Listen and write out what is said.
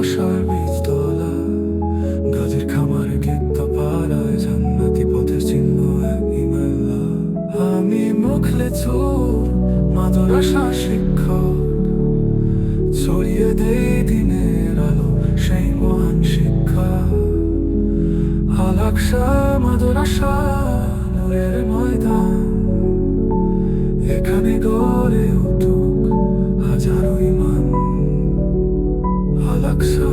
আশা বীজতলা। গাছের খামারে গীত পাড়ায় জান্নাতি চিহ্ন এক ইমেলা। আমি মুখলে চোর মাদর আশা শিক্ষক, ছড়িয়ে দেই ঝাপসা মাদুর আশা ময়দান। এখানে গড়ে উঠুক হাজারো ইমান। আলাকসা